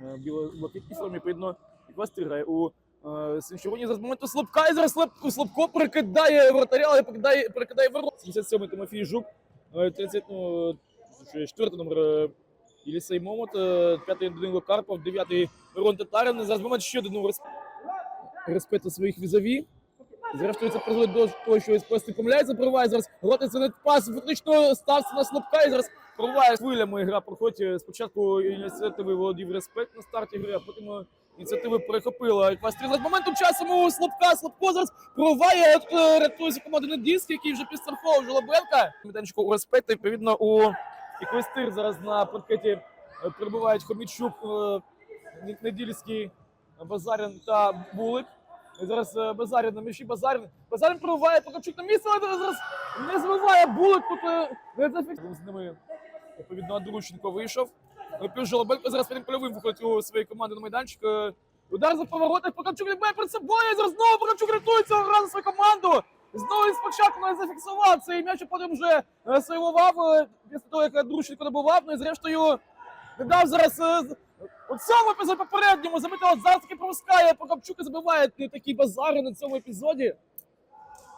е, біло-блакитній формі, відповідно, Еквестер грає у е. Зараз моменту Слабка, і зараз Слаб- Слабко перекидає вратаря, але перекидає, перекидає ворот. 77-й Тимофій Жук, е, 30, ну, що, четвертий номер е, Єлісей Момот, е, п'ятий Данило Карпов, дев'ятий Мирон Татарин. Зараз момент ще один номер респекту своїх візаві. Зрештою, це призводить до того, що СПС не помиляється, прориває зараз гроти це не пас, фактично стався на слабка і зараз прориває хвилями гра проходить. Спочатку ініціативи володів респект на старті гри, а потім ініціативи перехопила Еквастрі. За моментом часу слабка, слабко зараз прориває, от, е, рятується команда Недільський, який вже підстраховував Жолобенка. Майданчику у респект, відповідно, у Еквестир зараз на паркеті е, перебувають Хомічук, е, Недільський, Базарин та Булик. І зараз Базарін на м'ячі, Базарін. Базарін прориває Прокопчук на місце, але зараз не збиває Булик. Тут не зафіксував. З ними, відповідно, Андрущенко вийшов. Жолобенко зараз перед польовим виходить у своєї команди на майданчик. Е, Удар за поворотах, Прокопчук відбиває перед собою. Зараз знову Прокопчук рятує цього свою команду. Знову він спочатку не зафіксував цей м'яч, а потім вже е, сейвував е, після того, як Андрущенко добував. Ну і зрештою не дав зараз у цьому епізоді попередньому забити от зараз таки пропускає, Прокопчук і забиває такі базари на цьому епізоді.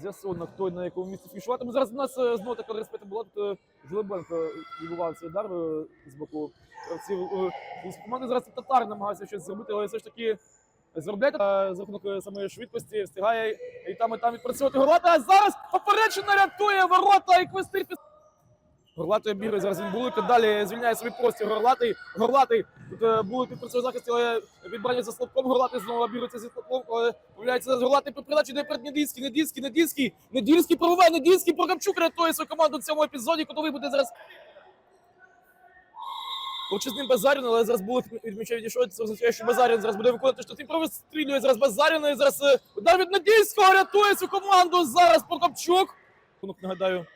З'ясовано, хто на якому місці фішуватиме. Зараз у нас е, знову така респекта була. Тут е, Жлебенко відбував цей удар е, з боку гравців. е, команди. Зараз татар намагався щось зробити, але все ж таки зробляти е, за рахунок е, самої швидкості, встигає і там, і там відпрацьовувати ворота. А зараз попереджено рятує ворота і квестир Горлатий обігрує зараз він Булика. Далі звільняє свій простір. Горлатий. Горлатий. Тут е, Булик підпрацює захист, але відбрання за слабком. Горлатий знову обігрується зі слабком. Але появляється зараз Горлатий при передачі, де перед Недільський. Недільський, Недільський. Недільський пробиває. Недільський. Прокопчук рятує свою команду в цьому епізоді. Кутовий буде зараз. Лучизним Базарін, але зараз від м'яча відійшов. Це означає, що Базарін зараз буде виконувати штрафний прострілює зараз Базарін. І зараз е, удар від Недільського рятує цю команду. Зараз Прокопчук. Рахунок, Нагадаю.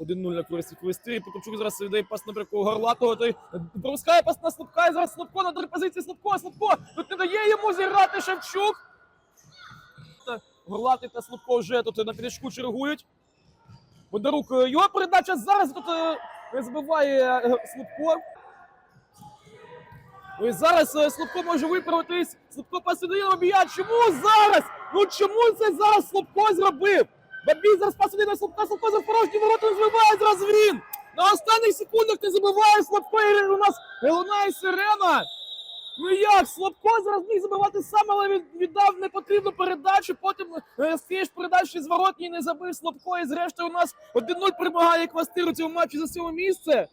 Е, 1-0 на користь Квести. Покупчук зараз віддає пас напрямку Горлатого. Той пропускає пас на Слабка. І зараз Слабко на три позиції. Слабко, Слабко. Тут не дає йому зіграти Шевчук. Горлатий та Слабко вже тут на підачку чергують. Бондарук, е, його передача зараз тут е, не забиває е, Слабко. Ну і зараз Слабко може виправитись. Слабко пасує на. Чому зараз? Ну чому це зараз Слабко зробив? Бабій зараз пасує на Слабка, Слабко за порожні ворота збиває зараз він. На останніх секундах не забиває Слабко і у нас лунає сирена. Ну як, Слабко зараз міг забивати сам, але він віддав непотрібну передачу. Потім е, цієї передачі з не забив Слабко. І зрештою у нас 1-0 перемагає квастир у цьому матчі за сьоме місце.